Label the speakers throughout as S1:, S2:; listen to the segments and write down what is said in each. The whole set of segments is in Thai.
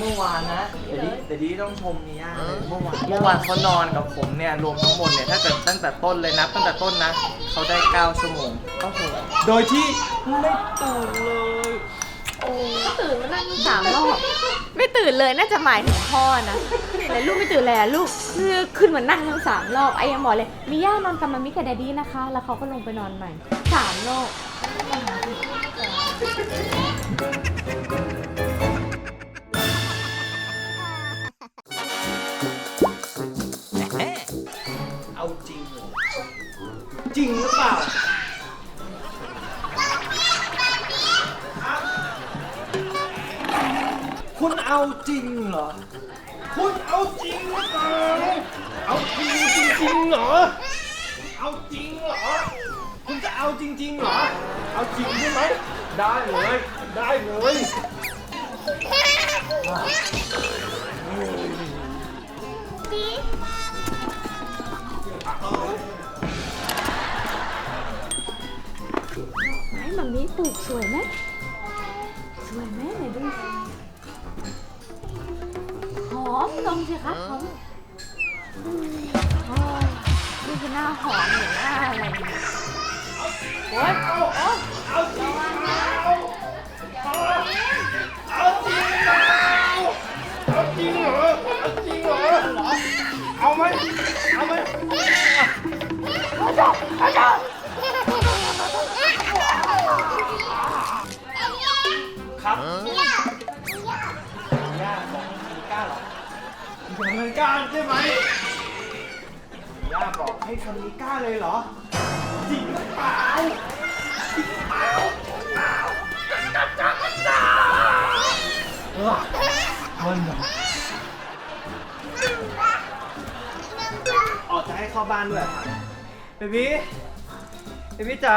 S1: เมื่อวานนะเดี๋ยวนี้เดี๋ยวนี้ต้องชมมีย่าเลยเมื่อวานเมื่อวานเขานอนกับผมเนี่ยรวมทั้งหมดเนี่ยถ้าเกิดตั้งแต่ต้นเลยนับตั้งแต่ต้นนะเขาได้ 9 ชั่วโมงโอ้โหโดยที่ไม่ตื่นเลย
S2: ก็ตื่นมานั่งสามรอบไม่ตื่นเลยน่าจะหมายถึงพ่อนะแล้วลูกไม่ตื่นเลยอะลูกคือขึ้นมานั่งทั้งสามรอบไอ้ยังบอกเลยมีย่านอนกับมามิกับแดดดี้นะคะ แล้วเขาก็ลงไปนอนใหม่สามรอบ
S1: ริงหรือเปล่าคุณเอาจริงเหรอ คุณเอาจริงหรือเปล่า เอาจริงจริงๆเหรอ เอาจริงเหรอ คุณจะเอาจริง ๆ เหรอ เอาจริงใช่ไหม ได้เลย ได้เลย
S2: ไสวยไหมสวยไหมไหนดูสิหอมลงสิคะหอมอืมโอ้ยนี่คือหน้าหอมหรือหน้าอะไรเนี่ยโอ๊ยโอ๊ย
S1: เอาจริงเหรอเอาจริงเหรอเอาจริงเหรอเอาจริงเหรอเอาไหมเอาไหมครับ ย่าบอกมีกล้าเหรอมีกล้าใช่ไหมย่าบอกให้ทำนี้กล้าเลยเหรอ จริงหรือเปล่าจริงเออมันเหรอออกจะให้เข้าบ้านด้วยเบบี้เบบี้จ๋า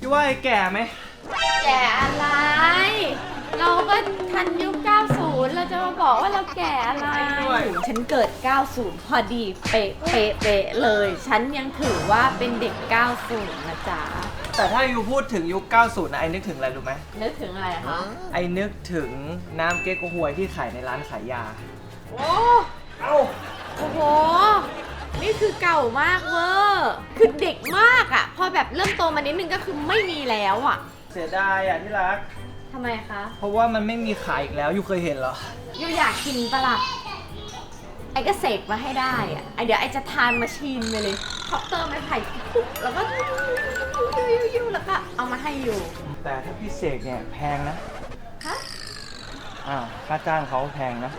S1: ยูว่าไอ้แก่ไหม
S2: แก่อะไร เราก็ทันยุค 90 เราจะมาบอกว่าเราแก่อะไรฉันเกิด 90 พอดี เป๊ะเป๊ะเป๊ะเลย ฉันยังถือว่าเป็นเด็ก 90 นะจ๊ะ
S1: แต่ถ้ายูพูดถึงยุค 90 นะไอ้นึกถึงอะไรรู้ไหม
S2: นึกถึงอะไรคะ
S1: ไอ้นึกถึงน้ำเก๊กฮวยที่ขายในร้านขายยา
S2: โอ้
S1: เอ้า
S2: โอ้โห นี่คือเก่ามากเวอร์ คือเด็กมากอะพอแบบเริ่มโตมานิดนึงก็คือไม่มีแล้วอะ
S1: เสียดายอะที่รัก
S2: ทำไมคะ
S1: เพราะว่ามันไม่มีขายอีกแล้วยูเคยเห็นเหรอ
S2: ยูอยากกินปะล่ะ ไอ้ก็เสกมาให้ได้อะไอเดี๋ยวไอจะทานมาชีนไปเลยคอปเตอร์ไม้ไผ่ปุ๊บแล้วก็ยูๆๆแล้วก็เอามาให้อยู่
S1: แต่ถ้าพี่เสกเนี่ยแพงนะ
S2: ฮะ
S1: อ้าวค่าจ้างเขาแพงนะ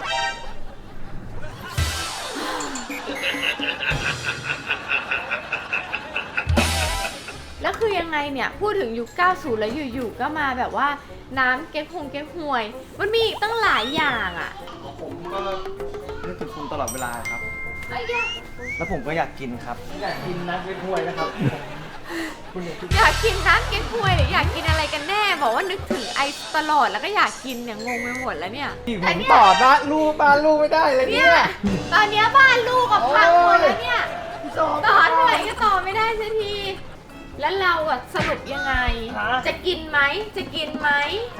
S2: แล้วคือยังไงเนี่ยพูดถึงยุค 90 แล้วอยู่ๆก็มาแบบว่าน้ำเก๊กฮงเก๊กฮวย มันมีอีกตั้งหลายอย่างอะ
S1: ผมก็นึกถึงคุณตลอดเวลาครับ
S2: ไอ้เหี้ย
S1: แล้วผมก็อยากกินครับ อยากกินน้ำเก๊กฮวยนะครับ คุณอยากกิน
S2: อยากกินน้ำเก๊กฮวยหรืออยากกินอะไรกันแน่ บอกว่านึกถึงไอซ์ตลอดแล้วก็อยากกินเนี่ยงงไปหมดแล้วเนี่ย
S1: ที่ผ
S2: แต่
S1: ม
S2: เนี่ย
S1: ต่อบ้านลูกบ้านลูกไม่ได้เลย
S2: เนี่
S1: เนี่ยย
S2: ตอนเนี้ยบ้านลูกกับพังหมดแล้วเนี่ย
S1: ต่อ
S2: ต่อเท่าไหร่ก็ต่อไม่ได้สักที แล้วเราอะสรุปยังไง
S1: ฮะ
S2: จะกินไหม จะกินไหม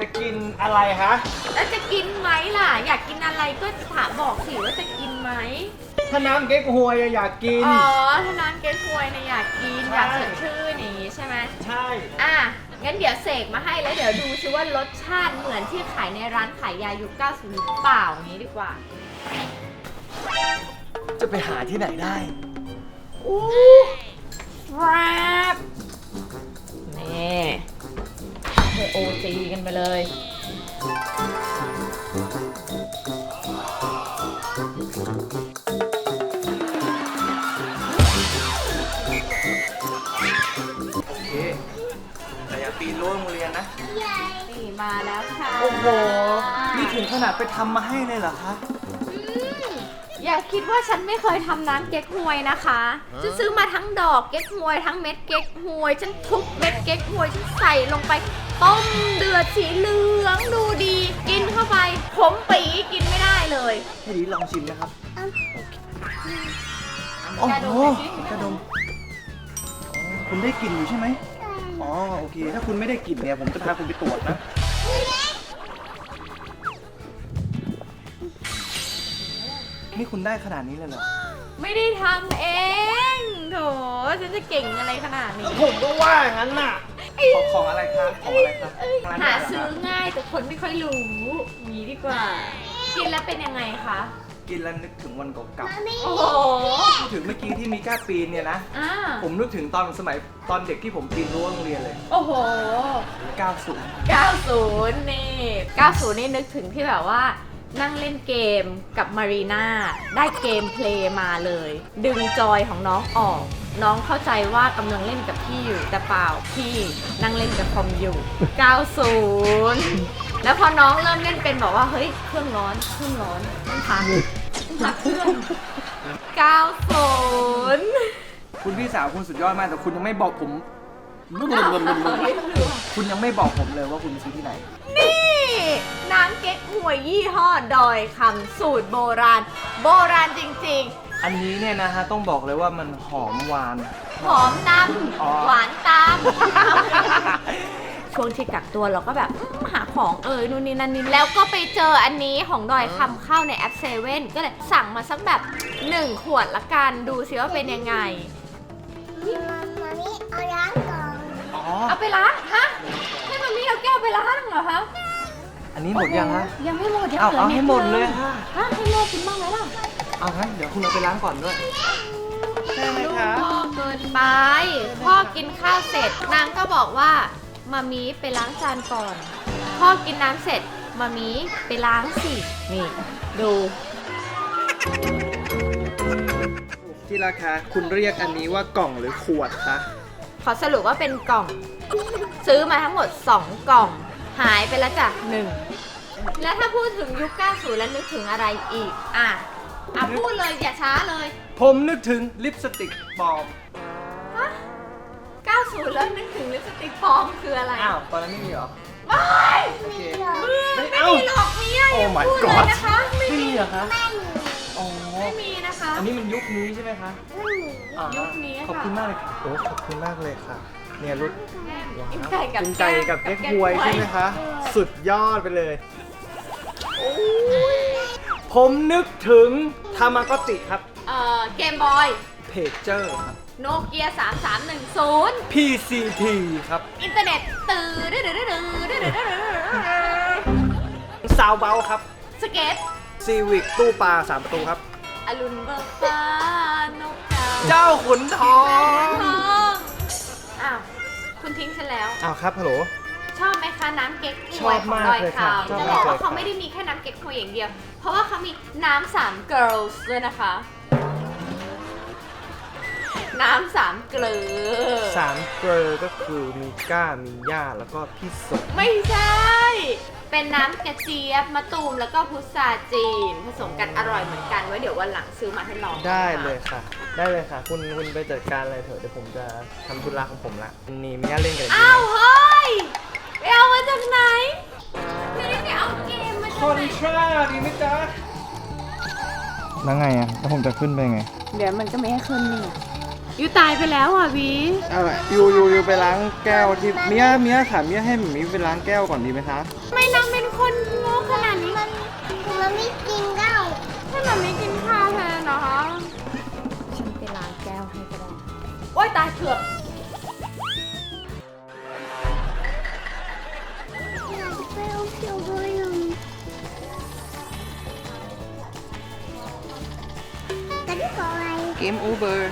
S1: จะกินอะไรคะ
S2: แล้วจะกินไหมล่ะ อยากกินอะไรก็ถามบอกสิว่าจะกินไหม
S1: ถ้าน้ำเก๊กฮวยอะอยากกิน
S2: อ๋อถ้าน้ำเก๊กฮวยเนี่ยอยากกิน
S1: ใช่
S2: อยากสดชื่นอย่างนี้ใช่ไหม
S1: ใช่
S2: อะ งั้นเดี๋ยวเสกมาให้แล้วเดี๋ยวดูซิว่ารสชาติเหมือนที่ขายในร้านขายยายุค90หรือเปล่าอย่างนี้ดีกว่า
S1: จะไปหาที่ไหนได้
S2: อู้แรป นี่ให้โอจีกันไปเลย
S1: โอเคแต่อย่าปีนรั้วโรงเรียนนะ
S2: นี่มาแล้วค่ะ
S1: โอ้โห นี่ถึงขนาดไปทำมาให้เลยเหรอคะ
S2: อย่าคิดว่าฉันไม่เคยทำน้ำเก๊กฮวยนะคะฉันซื้อมาทั้งดอกเก๊กฮวยทั้งเม็ดเก๊กฮวยฉันทุบเม็ดเก๊กฮวยฉันใส่ลงไปต้มเดือดสีเหลืองดูดี กินเข้าไปขมปีกินไม่ได้เลย
S1: ให้ดีลองชิมนะครับ
S2: โอ้
S1: โอ้โหกระดมอ๋อคุณได้กลิ่นอยู่ใช่ไหมอ๋อโอเค ถ้าคุณไม่ได้กลิ่นเนี่ยผมจะพาคุณไปตรวจนะ นี่คุณได้ขนาดนี้เลยเหรอ
S2: ไม่ได้ทำเองโถฉันจะเก่งอะไรขนาดนี้
S3: ผมก็ว่าอย่างนั้นน่ะ
S1: ของของอะไรครับของอะไรครับร้น
S2: หา
S1: เดียวเหร
S2: ซื้อ
S1: ครับ
S2: ง่ายแต่คนไม่ค่อยรู้มีดีกว่า กินแล้วเป็นยังไงคะ
S1: กินแล้วนึกถึงวันเก่า
S2: โอ้โห
S1: ๆพูดถึงเมื่อกี้ที่มีกล้าปีนเนี่ยนะ
S2: อ่า
S1: ผมนึกถึงตอนสมัยตอนเด็กที่ผมปีนรั้วโรงเรียนเลย
S2: โอ้โห
S1: 90
S2: 90 นี่ 90 นี่นึกถึงที่แบบว่า นั่งเล่นเกมกับมารีนาได้เกมเพลย์มาเลย ดึงจอยของน้องออก น้องเข้าใจว่ากำลังเล่นกับพี่อยู่แต่เปล่าพี่นั่งเล่นกับคอมอยู่ 90 แล้วพอน้องเริ่มเล่นเป็นบอกว่าเฮ้ยเครื่องร้อนเครื่องร้อนต้องพักต้องพักเครื่อง 90
S1: คุณพี่สาวคุณสุดยอดมากแต่คุณยังไม่บอกผม คุณยังไม่บอกผมเลยว่าคุณไปซื้อที่ไหน
S2: นี่ น้ำเก๊กหวยยี่ห้อดอยคำสูตรโบราณ โบราณจริง
S1: อันนี้เนี่ยนะฮะต้องบอกเลยว่ามันหอมหวาน
S2: ๆ หอมน
S1: อ๋อำ
S2: หวานตาม ช่วงที่กักตัวเราก็แบบอืมหาของเออนู่นนี่นั่นนี่แล้วก็ไปเจออันนี้ของดอยคำเข้าในแอปเซเว่นก็เลยสั่งมาสักแบบ 1 ขวดละกันดูซิว่าเป็นยังไง
S4: มามิเอาล้างก่อน
S1: อ๋อ
S2: เอาไปล้างฮะให้มันมีเอาแก้วไปล้างเหรอคะ
S1: อันนี้หมดยังฮะ
S2: ยังไม่หมดยัง
S1: เอา
S2: เหลือ
S1: เอา
S2: นิ
S1: ให้
S2: ด
S1: หมด
S2: นึง
S1: เลยค่ะ
S2: ฮะให้แม่กินบ้างไหมล่ะ
S1: เอางั้นเดี๋ยวคุณเอาไปล้างก่อนด้วยใช่ไหม
S2: ลูก
S1: คะ
S2: พ่อเกินไป พ่อกินข้าวเสร็จ นางก็บอกว่ามามีไปล้างจานก่อน พ่อกินน้ำเสร็จมามีไปล้างสิ นี่ ดู
S1: ที่ราคาคุณเรียกอันนี้ว่ากล่องหรือขวดคะ
S2: ขอสรุปว่าเป็นกล่อง ซื้อมาทั้งหมด 2 กล่อง หายไปแล้วจ้ะหนึ่งแล้วถ้าพูดถึงยุค 90 แล้วนึกถึงอะไรอีก อะ อะพูดเลยอย่าช้าเลย
S1: ผมนึกถึงลิปสติกปลอม
S2: ฮะ90 แล้วนึกถึงลิปสติกปลอมคืออะไร
S1: อ้าว ตอนนั้นไม่มีเหรอ
S2: ไม่
S1: โอเค
S2: ไม่
S1: เอ้า
S2: มีหรอกเนี่ย
S1: โอ้
S2: ยัง
S1: my
S2: พูดเลย
S1: god
S2: นะคะ ไม่
S1: ไม่
S2: มี
S1: มีเหรอคะอ๋อ
S2: ไม่มีนะคะ
S1: อันนี้มันยุคนี้ใช่ไหมคะอ่า
S2: ยุคนี้ค่ะ
S1: ขอบคุณมากเลยค่ะ โอ้ขอบคุณมากเลยค่ะ เนี่ยรุ่น
S2: กินไก่กับ
S1: กินไก่กับเก๊กฮวยใช่ไหมคะ สุดยอดไปเลย ผมนึกถึงทามาก o ติครับ
S2: เอ่อเกมบอย
S1: เพจเจอร์ครับ
S2: โนเกีย3310
S1: PCT ครับ
S2: อินเทอร์เน็ตตื่นดื้อดื้อดื้อดื้อดื้อดื้อดื้อ
S1: ซาวเบลครับ
S2: สเก็ต
S1: ซีวิกตู้ปลาสามประตูครับ
S2: อรุณเบิกฟ้านกกา
S1: เจ้าขุนทอ
S2: ทองงอ้าว คุณทิ้งฉันแล้ว
S1: อ้าวครับฮัลโหล
S2: ชอบไหมคะน้ำเก๊กฮ
S1: ช
S2: ว
S1: อยบ
S2: ของ
S1: มาก
S2: ดอย
S1: เลย
S2: ค
S1: ค่ะำชอบ
S2: จะ
S1: มาก
S2: บอกว่า
S1: เลย
S2: เขาไม่ได้มีแค่น้ำเก๊กฮวยอย่างเดียว เพราะว่าเขามีน้ำสาม girls ด้วยนะคะ น้ำสามเกลือ
S1: สามเกลอก็คือมีก้ามีย่าแล้วก็พี่สด
S2: ไม่ใช่ เป็นน้ำกระเจี๊ยบมะตูมแล้วก็พุทราจีน ผสมกันอร่อยเหมือนกันไว้เดี๋ยววันหลังซื้อมาให้ลอง
S1: ได้เลยค่ะ ได้เลยค่ะ คุณคุณไปจัดการอะไรเถอะเดี๋ยวผมจะทำธุระของผมละนี่มีย่าเล่นกันอีก
S2: อ้าวเฮ้ยไปเอามาจากไหน ไม่ได้ไปเอาเกมมา
S1: ค
S2: จาก
S1: อน
S2: ไหน
S1: ทราดีไหมจ๊ะแล้วไงอะแล้วผมจะขึ้นไปไง
S2: เดี๋ยวมันก็ไม่ให้ขึ้นนี่ ยูตายไปแล้วอะวี
S1: เอาอยู่อยู่อยู่ไปล้างแก้วที่เมียเมียค่ะเมียให้หมีไปล้างแก้วก่อนดีไหมคะ
S2: ไม่นางเป็นคนโง่ขนาดนี้
S4: มามิกินข้าว
S2: ให้มันไม่กินข้าวแทนนะคะฉันไปล้างแก้วให้ก็ได้โอ๊ยตายเกือบ
S4: อยากไปเอาเขียวด้วยอะกันก่อนอะไร
S1: เกมโอเวอร์